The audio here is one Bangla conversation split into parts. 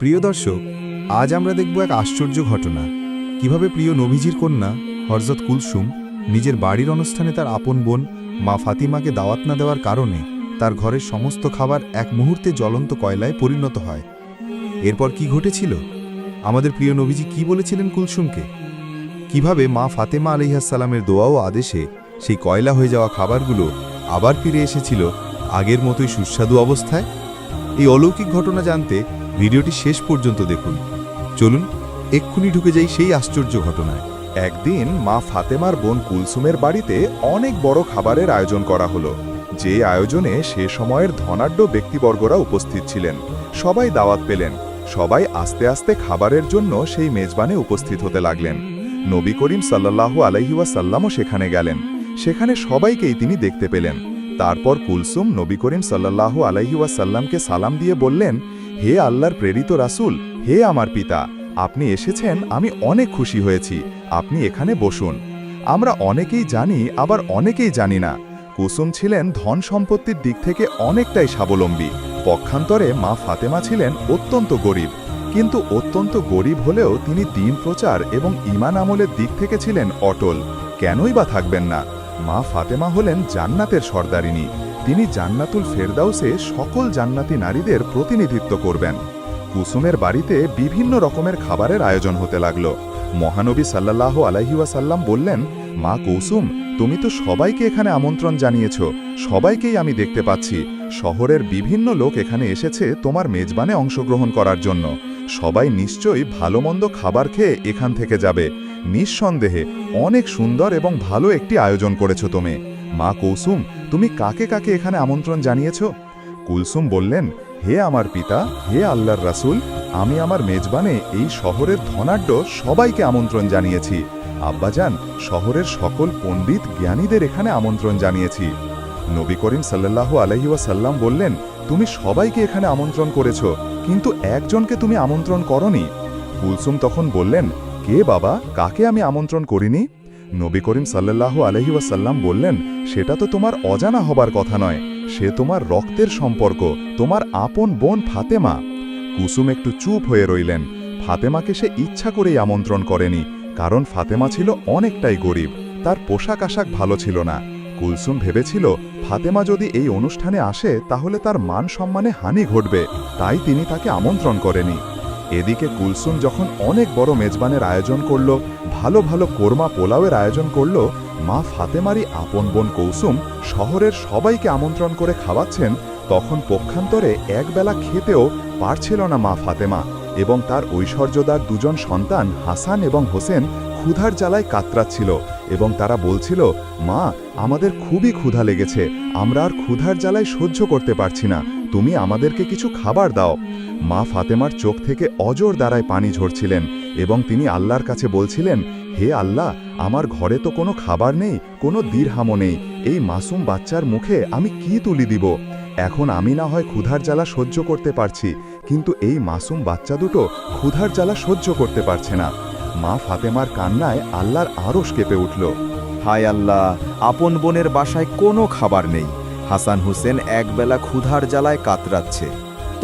প্রিয় দর্শক, আজ আমরা দেখব এক আশ্চর্য ঘটনা। কীভাবে প্রিয় নবীজির কন্যা হরজত কুলসুম, নিজের বাড়ির অনুষ্ঠানে তার আপন বোন, মা ফাতিমাকে দাওয়াত না দেওয়ার কারণে তার ঘরের সমস্ত খাবার এক মুহূর্তে জ্বলন্ত কয়লায় পরিণত হয়। এরপর কি ঘটেছিল? আমাদের প্রিয় নবীজি কি বলেছিলেন কুলসুমকে? কীভাবে মা ফাতেমা আলিহাসাল্লামের দোয়া ও আদেশে সেই কয়লা হয়ে যাওয়া খাবারগুলো আবার ফিরে এসেছিল আগের মতোই সুস্বাদু অবস্থায়? এই অলৌকিক ঘটনা জানতে ভিডিওটি শেষ পর্যন্ত দেখুন। চলুন, এক্ষুনি ঢুকে যাই সেই আশ্চর্য ঘটনায়। একদিন মা ফাতেমার বোন কুলসুমের বাড়িতে অনেক বড় খাবারের আয়োজন করা হলো। যে আয়োজনে সে সময়ের ধনাঢ্য ব্যক্তিবর্গরা উপস্থিত ছিলেন। সবাই দাওয়াত পেলেন। সবাই আস্তে আস্তে খাবারের জন্য সেই মেজবানে উপস্থিত হতে লাগলেন। নবী করিম সাল্লাল্লাহু আলাইহিওয়াসাল্লামও সেখানে গেলেন। সেখানে সবাইকেই তিনি দেখতে পেলেন। তারপর কুলসুম নবী করিম সাল্লাল্লাহু আলাইহিওয়াসাল্লামকে সালাম দিয়ে বললেন, হে আল্লাহর প্রেরিত রাসূল, হে আমার পিতা, আপনি এসেছেন, আমি অনেক খুশি হয়েছি, আপনি এখানে বসুন। আমরা অনেকেই জানি, আবার অনেকেই জানি না। কুসুম ছিলেন ধন সম্পত্তির দিক থেকে অনেকটাই স্বাবলম্বী। পক্ষান্তরে মা ফাতেমা ছিলেন অত্যন্ত গরিব। কিন্তু অত্যন্ত গরিব হলেও তিনি দিন প্রচার এবং ইমান আমলের দিক থেকে ছিলেন অটল। কেনই বা থাকবেন না? মা ফাতেমা হলেন জান্নাতের সর্দারিনী। তিনি জান্নাতুল ফেরদাউসে সকল জান্নাতি নারীদের প্রতিনিধিত্ব করবেন। কুসুমের বাড়িতে বিভিন্ন রকমের খাবারের আয়োজন হতে লাগল। মহানবী সাল্লাহ আলাইহিওয়াসাল্লাম বললেন, মা কৌসুম, তুমি তো সবাইকে এখানে আমন্ত্রণ জানিয়েছ। সবাইকেই আমি দেখতে পাচ্ছি। শহরের বিভিন্ন লোক এখানে এসেছে তোমার মেজবানে অংশগ্রহণ করার জন্য। সবাই নিশ্চয়ই ভালো মন্দ খাবার খেয়ে এখান থেকে যাবে। নিঃসন্দেহে অনেক সুন্দর এবং ভালো একটি আয়োজন করেছ তুমি। মা কৌসুম তুমি কাকে কাকে এখানে আমন্ত্রণ জানিয়েছ? কুলসুম বললেন, হে আমার পিতা, হে আল্লাহর রাসূল, আমি আমার মেজবানে এই শহরের ধনাঢ্য সবাইকে আমন্ত্রণ জানিয়েছি। আব্বাজান, শহরের সকল পণ্ডিত জ্ঞানীদের এখানে আমন্ত্রণ জানিয়েছি। নবী করিম সাল্লাল্লাহু আলহিউসাল্লাম বললেন, তুমি সবাইকে এখানে আমন্ত্রণ করেছ, কিন্তু একজনকে তুমি আমন্ত্রণ করনি। কুলসুম তখন বললেন কে বাবা? কাকে আমি আমন্ত্রণ করিনি? নবী করিম সাল্লাল্লাহু আলহিউসাল্লাম বললেন, সেটা তো তোমার অজানা হবার কথা নয়। সে তোমার রক্তের সম্পর্ক, তোমার আপন বোন ফাতেমা। কুসুম একটু চুপ হয়ে রইলেন। ফাতেমাকে সে ইচ্ছা করেই আমন্ত্রণ করেনি, কারণ ফাতেমা ছিল অনেকটাই গরিব, তার পোশাক আশাক ভালো ছিল না। কুলসুম ভেবেছিল, ফাতেমা যদি এই অনুষ্ঠানে আসে, তাহলে তার মান সম্মানে হানি ঘটবে। তাই তিনি তাকে আমন্ত্রণ করেনি। এদিকে কুলসুম যখন অনেক বড় মেজবানের আয়োজন করল, ভালো ভালো কোরমা পোলাওয়ের আয়োজন করল, মা ফাতেমারি আপন বোন কৌসুম শহরের সবাইকে আমন্ত্রণ করে খাওয়াচ্ছেন, তখন পক্ষান্তরে একবেলা খেতেও পারছিল না মা ফাতেমা এবং তার ঐশ্বর্যদার দুজন সন্তান হাসান এবং হোসেন ক্ষুধার জ্বালায় কাতরাচ্ছিল এবং তারা বলছিল, মা, আমাদের খুবই ক্ষুধা লেগেছে, আমরা আর ক্ষুধার জ্বালায় সহ্য করতে পারছি না। তুমি আমাদেরকে কিছু খাবার দাও। মা ফাতেমার চোখ থেকে অজর দ্বারায় পানি ঝরছিলেন এবং তিনি আল্লাহর কাছে বলছিলেন, হে আল্লাহ, আমার ঘরে তো কোনো খাবার নেই, কোনো দীর্হামও নেই। এই মাসুম বাচ্চার মুখে আমি কি তুলি দিব? এখন আমি না হয় ক্ষুধার জ্বালা সহ্য করতে পারছি, কিন্তু এই মাসুম বাচ্চা দুটো ক্ষুধার জ্বালা সহ্য করতে পারছে না। মা ফাতেমার কান্নায় আল্লাহর আরশ কেঁপে উঠল, হায় আল্লাহ, আপন বোনের বাসায় কোনো খাবার নেই। হাসান হোসেন একবেলা ক্ষুধার জ্বালায় কাতরাচ্ছে।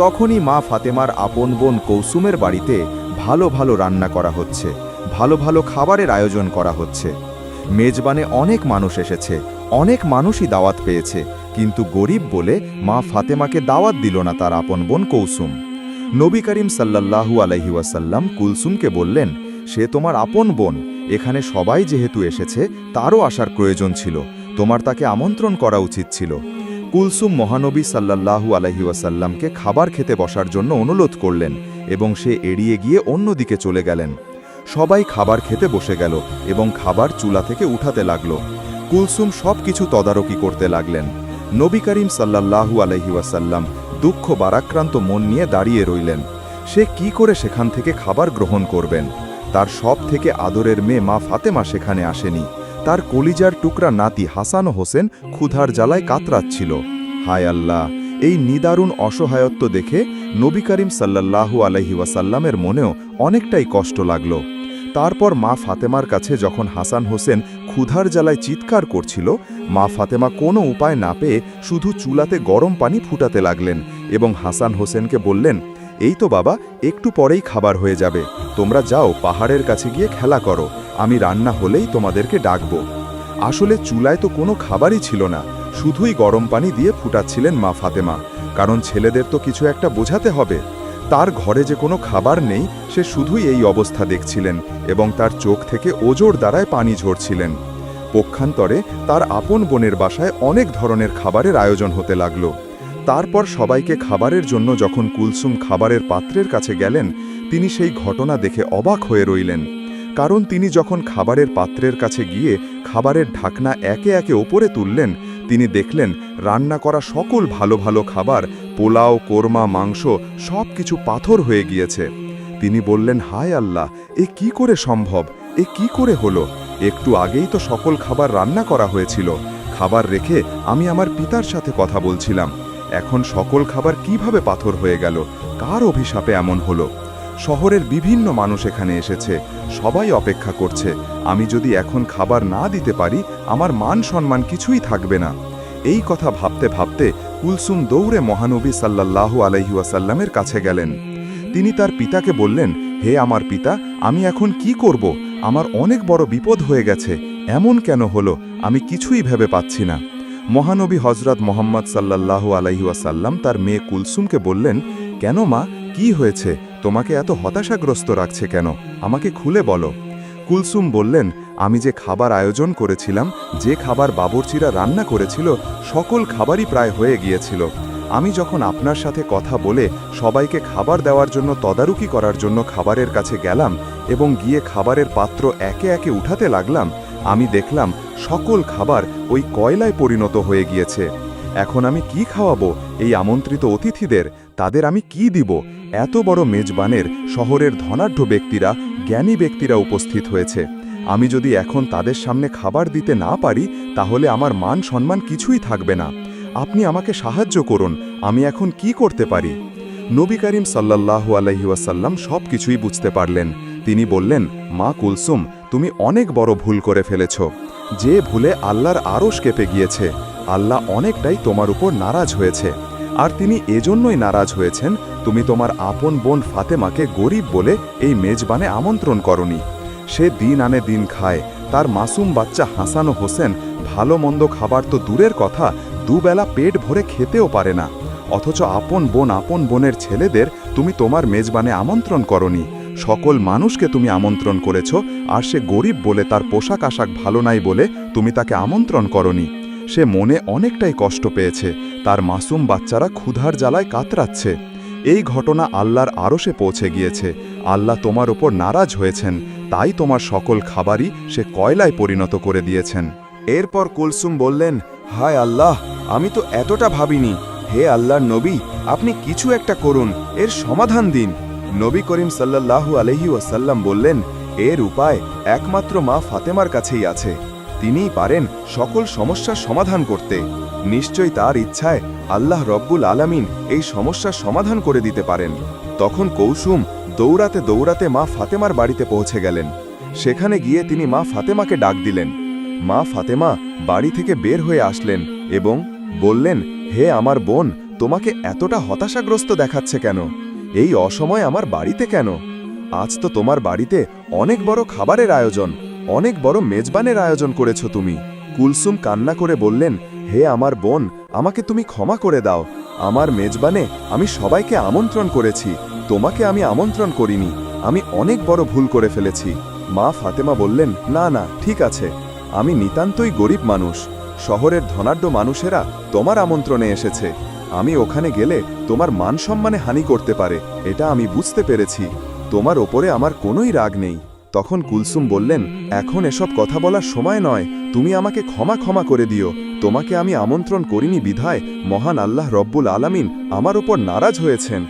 তখনই মা ফাতেমার আপন বোন কৌসুমের বাড়িতে ভালো ভালো রান্না করা হচ্ছে, ভালো ভালো খাবারের আয়োজন করা হচ্ছে। মেজবানে অনেক মানুষ এসেছে, অনেক মানুষই দাওয়াত পেয়েছে, কিন্তু গরিব বলে মা ফাতেমাকে দাওয়াত দিল না তার আপন বোন কৌসুম। নবী করিম সাল্লাল্লাহু আলহি ওয়াসাল্লাম কুলসুমকে বললেন, সে তোমার আপন বোন, এখানে সবাই যেহেতু এসেছে, তারও আসার প্রয়োজন ছিল, তোমার তাকে আমন্ত্রণ করা উচিত ছিল। কুলসুম মহানবী সাল্লাল্লাহু আলহি ওয়াসাল্লামকে খাবার খেতে বসার জন্য অনুরোধ করলেন এবং সে এড়িয়ে গিয়ে অন্যদিকে চলে গেলেন। সবাই খাবার খেতে বসে গেল এবং খাবার চুলা থেকে উঠাতে লাগল। কুলসুম সব কিছু তদারকি করতে লাগলেন। নবী করিম সাল্লাল্লাহু আলহি ওয়াসাল্লাম দুঃখ বারাক্রান্ত মন নিয়ে দাঁড়িয়ে রইলেন। সে কি করে সেখান থেকে খাবার গ্রহণ করবেন? তার সব থেকে আদরের মেয়ে মা ফাতেমা সেখানে আসেনি। তার কলিজার টুকরা নাতি হাসান হোসেন ক্ষুধার জ্বালায় কাতরাচ্ছিল। হায় আল্লাহ, এই নিদারুণ অসহায়ত্ব দেখে নবী করিম সাল্লাল্লাহু আলহি ওয়াসাল্লামের মনেও অনেকটাই কষ্ট লাগল। তারপর মা ফাতেমার কাছে যখন হাসান হোসেন ক্ষুধার জ্বালায় চিৎকার করছিল, মা ফাতেমা কোনো উপায় না পেয়ে শুধু চুলাতে গরম পানি ফুটাতে লাগলেন এবং হাসান হোসেনকে বললেন এই তো বাবা, একটু পরেই খাবার হয়ে যাবে। তোমরা যাও, পাহাড়ের কাছে গিয়ে খেলা করো। আমি রান্না হলেই তোমাদেরকে ডাকবো। আসলে চুলায় তো কোনো খাবারই ছিল না। শুধুই গরম পানি দিয়ে ফুটাচ্ছিলেন মা ফাতেমা। কারণ ছেলেদের তো কিছু একটা বোঝাতে হবে। তার ঘরে যে কোনো খাবার নেই, সে শুধুই এই অবস্থা দেখছিলেন এবং তার চোখ থেকে ওজোর দ্বারায় পানি ঝরছিলেন। পক্ষান্তরে তার আপন বোনের বাসায় অনেক ধরনের খাবারের আয়োজন হতে লাগল। তারপর সবাইকে খাবারের জন্য যখন কুলসুম খাবারের পাত্রের কাছে গেলেন, তিনি সেই ঘটনা দেখে অবাক হয়ে রইলেন। কারণ তিনি যখন খাবারের পাত্রের কাছে গিয়ে খাবারের ঢাকনা একে একে ওপরে তুললেন, তিনি দেখলেন রান্না করা সকল ভালো ভালো খাবার, পোলাও, কোরমা, মাংস সব কিছু পাথর হয়ে গিয়েছে। তিনি বললেন, হায় আল্লাহ, এ কি করে সম্ভব? এ কি করে হলো? একটু আগেই তো সকল খাবার রান্না করা হয়েছিল। খাবার রেখে আমি আমার পিতার সাথে কথা বলছিলাম। এখন সকল খাবার কীভাবে পাথর হয়ে গেল? কার অভিশাপে এমন হলো? শহরের বিভিন্ন মানুষ এখানে এসেছে। সবাই অপেক্ষা করছে। আমি যদি এখন খাবার না দিতে পারি, আমার মান সম্মান কিছুই থাকবে না। এই কথা ভাবতে ভাবতে কুলসুম দৌড়ে মহানবী সাল্লাল্লাহু আলাইহুয়াসাল্লামের কাছে গেলেন। তিনি তার পিতাকে বললেন, হে আমার পিতা, আমি এখন কি করব? আমার অনেক বড় বিপদ হয়ে গেছে। এমন কেন হলো? আমি কিছুই ভেবে পাচ্ছি না। মহানবী হজরত মোহাম্মদ সাল্লাল্লাহু আলাইহুয়াসাল্লাম তার মেয়ে কুলসুমকে বললেন, কেন মা? কি হয়েছে? তোমাকে এত হতাশাগ্রস্ত রাখছে কেন? আমাকে খুলে বলো। কুলসুম বললেন, আমি যে খাবার আয়োজন করেছিলাম, যে খাবার বাবরচিরা রান্না করেছিল, সকল খাবারই প্রায় হয়ে গিয়েছিল। আমি যখন আপনার সাথে কথা বলে সবাইকে খাবার দেওয়ার জন্য তদারকি করার জন্য খাবারের কাছে গেলাম এবং গিয়ে খাবারের পাত্র একে একে উঠাতে লাগলাম আমি দেখলাম সকল খাবার ওই কয়লায় পরিণত হয়ে গিয়েছে। এখন আমি কি খাওয়াবো এই আমন্ত্রিত অতিথিদের? তাদের আমি কি দিব? এত বড় মেজবানের শহরের ধনাঢ্য ব্যক্তিরা, জ্ঞানী ব্যক্তিরা উপস্থিত হয়েছে। আমি যদি এখন তাদের সামনে খাবার দিতে না পারি, তাহলে আমার মান সম্মান কিছুই থাকবে না। আপনি আমাকে সাহায্য করুন, আমি এখন কি করতে পারি? নবী করিম সাল্লাল্লাহু আলহিউসাল্লাম সব কিছুই বুঝতে পারলেন। তিনি বললেন, মা কুলসুম তুমি অনেক বড় ভুল করে ফেলেছ। যে ভুলে আল্লাহর আরশ কেঁপে গিয়েছে, আল্লাহ অনেকটাই তোমার উপর নারাজ হয়েছে। আর তিনি এজন্যই নারাজ হয়েছেন, তুমি তোমার আপন বোন ফাতেমাকে গরিব বলে এই মেজবানে আমন্ত্রণ করনি। সে দিন আনে দিন খায়, তার মাসুম বাচ্চা হাসান হোসেন ভালো মন্দ খাবার তো দূরের কথা, দুবেলা পেট ভরে খেতেও পারে না। অথচ আপন বোন আপন বোনের ছেলেদের তুমি তোমার মেজবানে আমন্ত্রণ করনি। সকল মানুষকে তুমি আমন্ত্রণ করেছ, আর সে গরিব বলে তার পোশাক আশাক ভালো নাই বলে তুমি তাকে আমন্ত্রণ করনি। সে মনে অনেকটাই কষ্ট পেয়েছে, তার মাসুম বাচ্চারা ক্ষুধার জ্বালায় কাতরাচ্ছে। এই ঘটনা আল্লাহর আরশে পৌঁছে গিয়েছে। আল্লাহ তোমার ওপর নারাজ হয়েছেন, তাই তোমার সকল খাবারই সে কয়লায় পরিণত করে দিয়েছেন। এরপর কুলসুম বললেন, হায় আল্লাহ, আমি তো এতটা ভাবিনি। হে আল্লাহর নবী, আপনি কিছু একটা করুন, এর সমাধান দিন। নবী করিম সাল্লাল্লাহু আলহি ওয়াসাল্লাম বললেন, এর উপায় একমাত্র মা ফাতেমার কাছেই আছে। তিনিই পারেন সকল সমস্যার সমাধান করতে। নিশ্চয় তার ইচ্ছায় আল্লাহ রব্বুল আলামিন এই সমস্যার সমাধান করে দিতে পারেন। তখন কৌসুম দৌড়াতে দৌড়াতে মা ফাতেমার বাড়িতে পৌঁছে গেলেন। সেখানে গিয়ে তিনি মা ফাতেমাকে ডাক দিলেন। মা ফাতেমা বাড়ি থেকে বের হয়ে আসলেন এবং বললেন, হে আমার বোন, তোমাকে এতটা হতাশাগ্রস্ত দেখাচ্ছে কেন? এই অসময় আমার বাড়িতে কেন? আজ তো তোমার বাড়িতে অনেক বড় খাবারের আয়োজন, অনেক বড় মেজবানের আয়োজন করেছ তুমি। কুলসুম কান্না করে বললেন, হে আমার বোন, আমাকে তুমি ক্ষমা করে দাও। আমার মেজবানে আমি সবাইকে আমন্ত্রণ করেছি, তোমাকে আমি আমন্ত্রণ করিনি। আমি অনেক বড় ভুল করে ফেলেছি। মা ফাতেমা বললেন, না না, ঠিক আছে। আমি নিতান্তই গরিব মানুষ। শহরের ধনাঢ্য মানুষেরা তোমার আমন্ত্রণে এসেছে। আমি ওখানে গেলে তোমার মান সম্মানে হানি করতে পারে, এটা আমি বুঝতে পেরেছি। তোমার ওপরে আমার কোনোই রাগ নেই। তখন কুলসুম বললেন, এখন এসব কথা বলার সময় নয়, তুমি আমাকে ক্ষমা ক্ষমা করে দিও। তোমাকে আমি আমন্ত্রণ করিনি বিধায়, মহান আল্লাহ রব্বুল আলামিন আমার ওপর নারাজ হয়েছেন।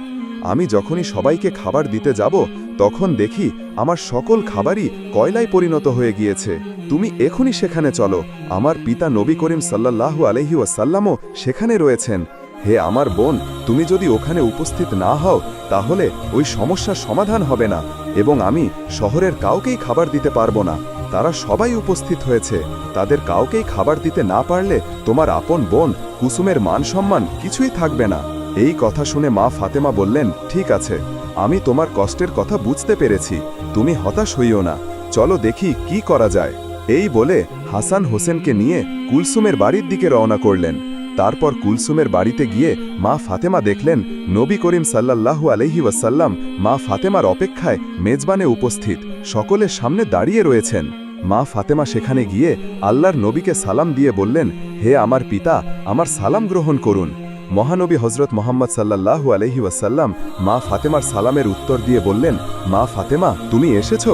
আমি যখনই সবাইকে খাবার দিতে যাব, তখন দেখি আমার সকল খাবারই কয়লায় পরিণত হয়ে গিয়েছে। তুমি এখনই সেখানে চলো, আমার পিতা নবী করিম সাল্লাল্লাহু আলহি ওয়াসাল্লামও সেখানে রয়েছেন। হে আমার বোন, তুমি যদি ওখানে উপস্থিত না হও, তাহলে ওই সমস্যার সমাধান হবে না এবং আমি শহরের কাউকেই খাবার দিতে পারব না। তারা সবাই উপস্থিত হয়েছে। তাদের কাউকেই খাবার দিতে না পারলে তোমার আপন বোন, কুসুমের মান সম্মান কিছুই থাকবে না। এই কথা শুনে মা ফাতেমা বললেন, ঠিক আছে, আমি তোমার কষ্টের কথা বুঝতে পেরেছি। তুমি হতাশ হইও না। চলো দেখি কি করা যায়। এই বলে হাসান হোসেনকে নিয়ে কুলসুমের বাড়ির দিকে রওনা করলেন। তারপর কুলসুমের বাড়িতে গিয়ে মা ফাতেমা দেখলেন, নবী করিম সাল্লাল্লাহু আলহি ওয়াসাল্লাম মা ফাতেমার অপেক্ষায় মেজবানে উপস্থিত সকলের সামনে দাঁড়িয়ে রয়েছেন। মা ফাতেমা সেখানে গিয়ে আল্লাহর নবীকে সালাম দিয়ে বললেন, হে আমার পিতা, আমার সালাম গ্রহণ করুন। মহানবী হজরত মোহাম্মদ সাল্লাল্লাহু আলহি ওয়াসাল্লাম মা ফাতেমার সালামের উত্তর দিয়ে বললেন, মা ফাতেমা, তুমি এসেছ?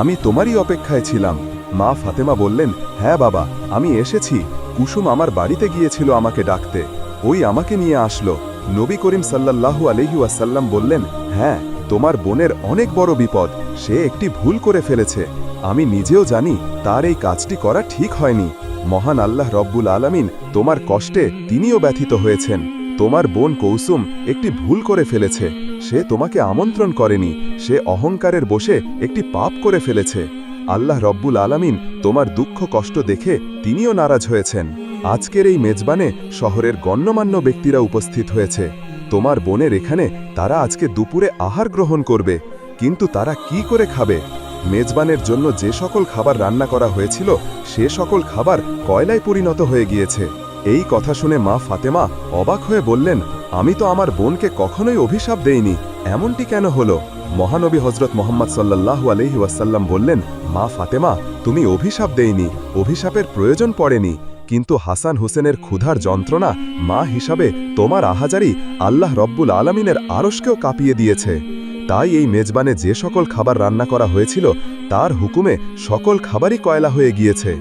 আমি তোমারই অপেক্ষায় ছিলাম। মা ফাতেমা বললেন হ্যাঁ বাবা, আমি এসেছি। কুসুম আমার বাড়িতে গিয়েছিল আমাকে ডাকতে। ওই আমাকে নিয়ে আসলো। নবী করিম সাল্লাল্লাহু আলহি ওয়াসাল্লাম বললেন হ্যাঁ তোমার বোনের অনেক বড় বিপদ। সে একটি ভুল করে ফেলেছে। আমি নিজেও জানি তার এই কাজটি করা ঠিক হয়নি। মহান আল্লাহ রব্বুল আলামিন তোমার কষ্টে তিনিও ব্যথিত হয়েছেন। তোমার বোন কৌসুম একটি ভুল করে ফেলেছে। সে তোমাকে আমন্ত্রণ করেনি। সে অহংকারের বসে একটি পাপ করে ফেলেছে। আল্লাহ রব্বুল আলামিন তোমার দুঃখ কষ্ট দেখে তিনিও নারাজ হয়েছেন। আজকের এই মেজবানে শহরের গণ্যমান্য ব্যক্তিরা উপস্থিত হয়েছে। তোমার বোনের এখানে তারা আজকে দুপুরে আহার গ্রহণ করবে, কিন্তু তারা কি করে খাবে? মেজবানের জন্য যে সকল খাবার রান্না করা হয়েছিল, সে সকল খাবার কয়লায় পরিণত হয়ে গিয়েছে। এই কথা শুনে মা ফাতেমা অবাক হয়ে বললেন, আমি তো আমার বোনকে কখনোই অভিশাপ দেইনি, এমনটি কেন হলো? মহানবী হজরত মোহাম্মদ সাল্লাল্লাহু আলহি ওয়াসাল্লাম বললেন, মা ফাতেমা, তুমি অভিশাপ দেইনি, অভিশাপের প্রয়োজন পড়েনি, কিন্তু হাসান হোসেনের ক্ষুধার যন্ত্রণা মা হিসাবে তোমার আহাজারি আল্লাহ রব্বুল আলমিনের আরশকেও কাঁপিয়ে দিয়েছে। তাই এই মেজবানে যে সকল খাবার রান্না করা হয়েছিল, তার হুকুমে সকল খাবারই কয়লা হয়ে গিয়েছে।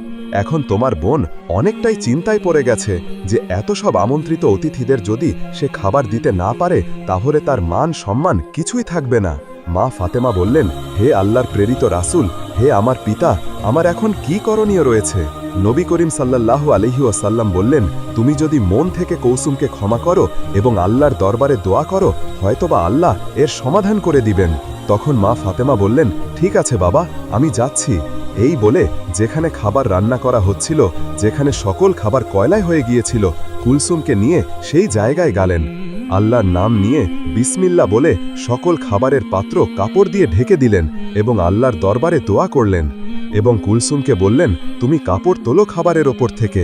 এখন তোমার বোন অনেকটাই চিন্তায় পড়ে গেছে যে এত সব আমন্ত্রিত অতিথিদের যদি সে খাবার দিতে না পারে, তাহলে তার মান সম্মান কিছুই থাকবে না। মা ফাতেমা বললেন, হে আল্লাহর প্রেরিত রাসুল, হে আমার পিতা, আমার এখন কি করণীয় রয়েছে? নবী করিম সাল্লাল্লাহু আলহি ওয়াসাল্লাম বললেন, তুমি যদি মন থেকে কৌসুমকে ক্ষমা করো এবং আল্লাহর দরবারে দোয়া করো, হয়তোবা আল্লাহ এর সমাধান করে দিবেন। তখন মা ফাতেমা বললেন, ঠিক আছে বাবা, আমি যাচ্ছি। এই বলে যেখানে খাবার রান্না করা হচ্ছিল, যেখানে সকল খাবার কয়লায় হয়ে গিয়েছিল, কুলসুমকে নিয়ে সেই জায়গায় গেলেন। আল্লাহর নাম নিয়ে বিসমিল্লা বলে সকল খাবারের পাত্র কাপড় দিয়ে ঢেকে দিলেন এবং আল্লাহর দরবারে দোয়া করলেন এবং কুলসুমকে বললেন, তুমি কাপড় তোলো খাবারের ওপর থেকে।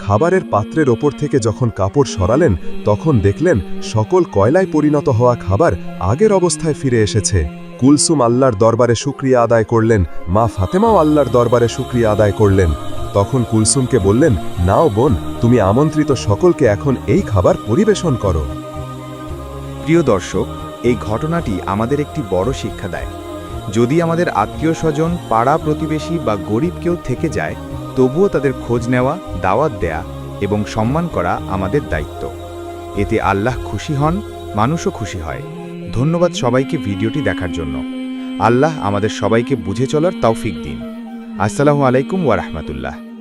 খাবারের পাত্রের ওপর থেকে যখন কাপড় সরালেন, তখন দেখলেন সকল কয়লায় পরিণত হওয়া খাবার আগের অবস্থায় ফিরে এসেছে। কুলসুম আল্লাহর দরবারে শুক্রিয়া আদায় করলেন, মা ফাতেমাও আল্লাহর দরবারে শুক্রিয়া আদায় করলেন। তখন কুলসুমকে বললেন, নাও বোন, তুমি আমন্ত্রিত সকলকে এখন এই খাবার পরিবেশন করো। প্রিয় দর্শক, এই ঘটনাটি আমাদের একটি বড় শিক্ষা দেয়। যদি আমাদের আত্মীয় স্বজন পাড়া প্রতিবেশী বা গরিব কেউ থেকে যায়, তবুও তাদের খোঁজ নেওয়া, দাওয়াত দেয়া এবং সম্মান করা আমাদের দায়িত্ব। এতে আল্লাহ খুশি হন, মানুষও খুশি হয়। ধন্যবাদ সবাইকে ভিডিওটি দেখার জন্য। আল্লাহ আমাদের সবাইকে বুঝে চলার তৌফিক দিন। আসসালামু আলাইকুম ওয়া রাহমাতুল্লাহ।